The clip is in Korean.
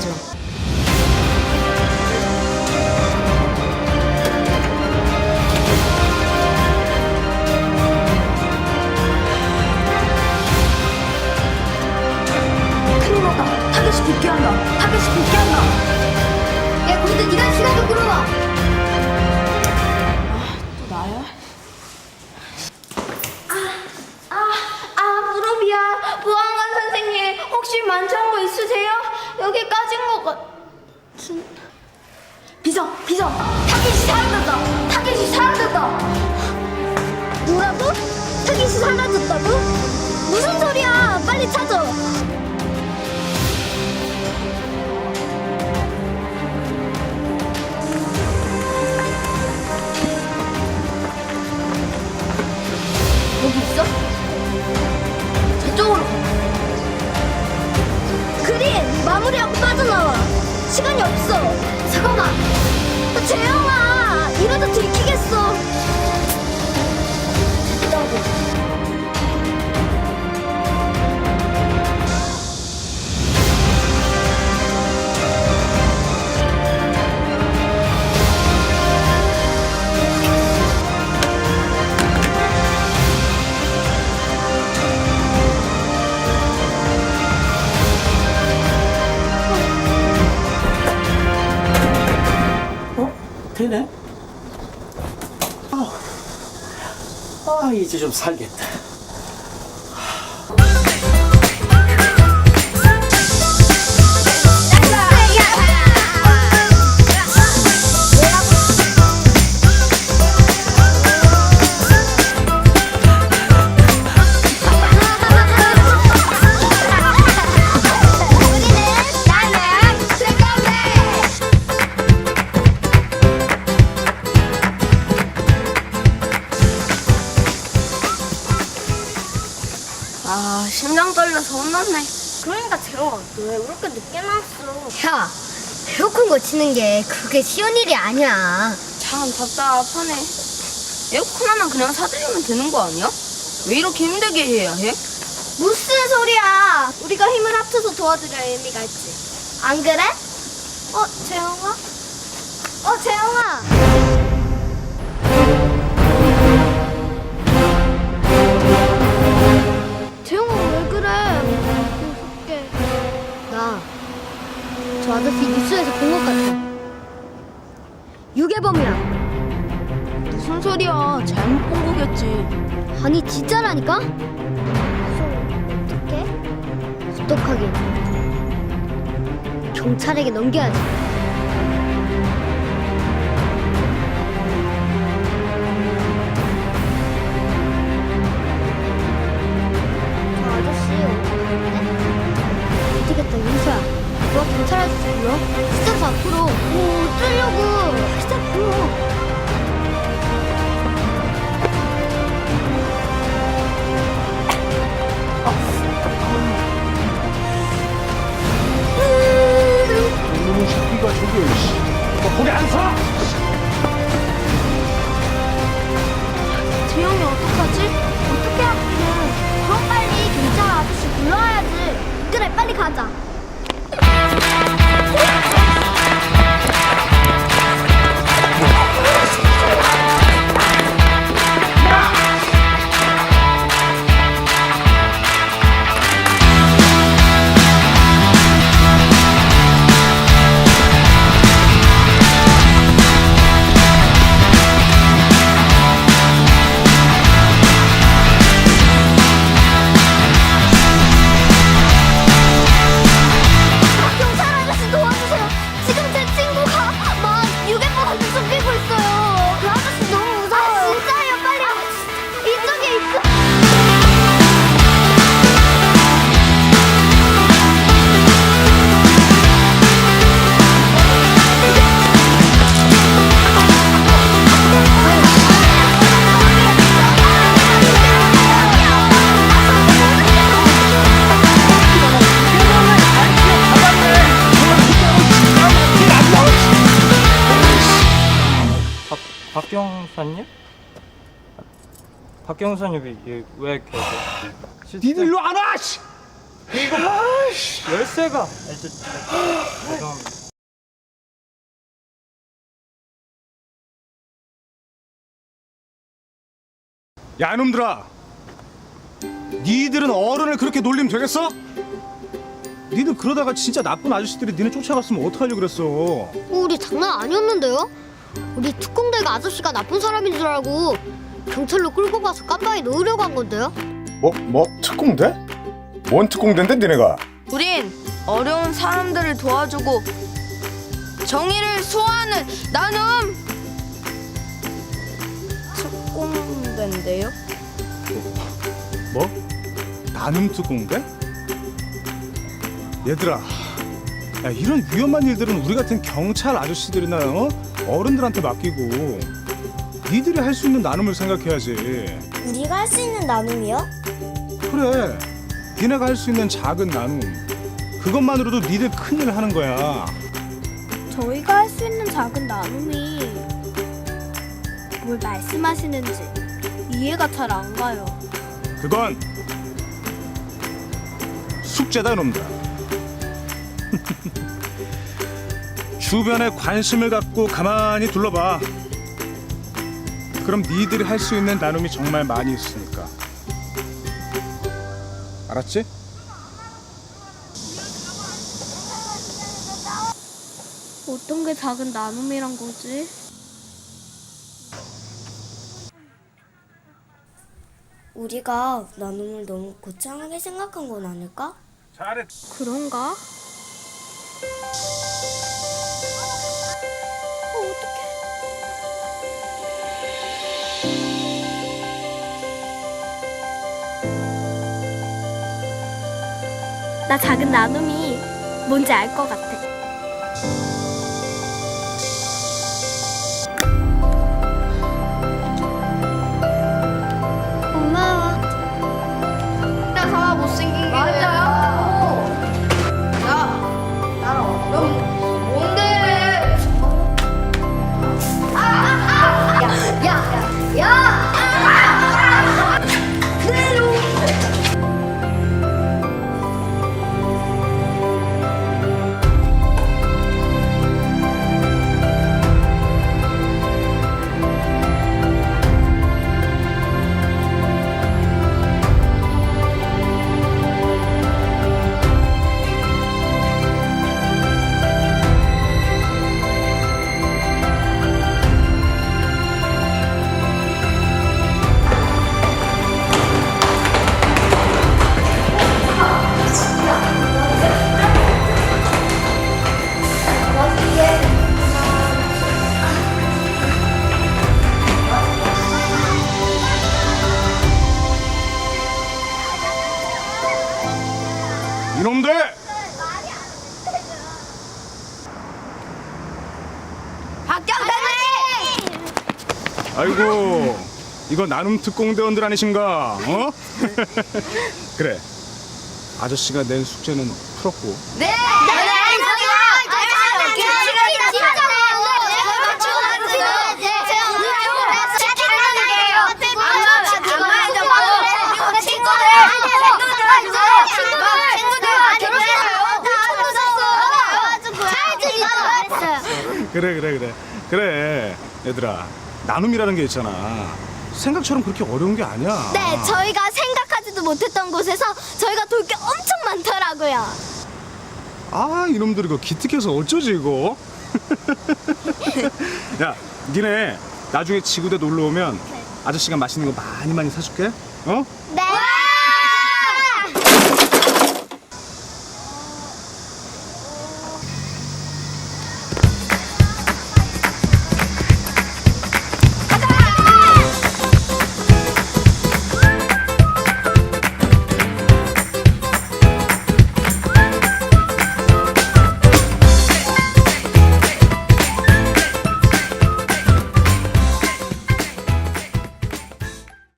장소로 시간이 없어. 잠깐만. 아 이제 좀 살겠다. 혼났네. 그러니까 재영아, 너왜 그렇게 늦게 나왔어? 야, 에어컨 고치는 게 그렇게 쉬운 일이 아니야. 참 답답하네. 에어컨 하나 그냥 사드리면 되는 거 아니야? 왜 이렇게 힘들게 해야 해? 무슨 소리야? 우리가 힘을 합쳐서 도와드려야 의미가 있지. 안 그래? 어, 재영아? 어! 재영아, 아니, 진짜라니까? 어떡해? 어떡하긴. 경찰에게 넘겨야지. 저 아저씨 어디 되겠다, 윤수야. 너가 경찰 아저씨 불러? 진짜 저 앞으로. 뭐 어쩌려고? 저기, 씨. 너 거기 안 서! 재영이 어떡하지? 어떻게 하기는? 그럼 빨리 경찰 아저씨 불러와야지. 그래, 빨리 가자. 경사님? 박 경사님이 이- 왜 계세요? 니들 일로 안 와! 씨! 열쇠가 아, 저, 저, 죄송합니다. 야 이놈들아 니들은 어른을 그렇게 놀리면 되겠어? 니들 그러다가 진짜 나쁜 아저씨들이 니네 쫓아갔으면 어떡하려고 그랬어 우리 장난 아니었는데요? 우리 특공대가 아저씨가 나쁜 사람인 줄 알고 경찰로 끌고 가서 깜빵에 넣으려고 한 건데요? 뭐, 뭐 특공대? 뭔 특공대인데 니네가? 우린 어려운 사람들을 도와주고 정의를 수호하는 나눔 특공대인데요. 뭐? 나눔 특공대? 얘들아 야, 이런 위험한 일들은 우리 같은 경찰 아저씨들이나 어? 어른들한테 맡기고 니들이 할 수 있는 나눔을 생각해야지. 우리가 할 수 있는 나눔이요? 그래. 니네가 할 수 있는 작은 나눔. 그것만으로도 니들 큰일 하는 거야. 저희가 할 수 있는 작은 나눔이 뭘 말씀하시는지 이해가 잘 안 가요. 그건 숙제다 놈들 주변에 관심을 갖고 가만히 둘러봐 그럼 니들이 할 수 있는 나눔이 정말 많이 있으니까 알았지? 어떤 게 작은 나눔이란 거지? 우리가 나눔을 너무 거창하게 생각한 건 아닐까? 잘해 그런가? 나 작은 나눔이 뭔지 알 것 같아. 아이고 이거 나눔 특공대원들 아니신가 어? 그래 아저씨가 낸 숙제는 풀었고 네, 네, 그래 그래 그래 그래 얘들아 나눔이라는 게 있잖아 생각처럼 그렇게 어려운 게 아니야 네, 저희가 생각하지도 못했던 곳에서 저희가 돌 게 엄청 많더라고요. 아 이놈들 이거 기특해서 어쩌지 이거 야 니네 나중에 지구대 놀러 오면 아저씨가 맛있는 거 많이 많이 사줄게 어? 네.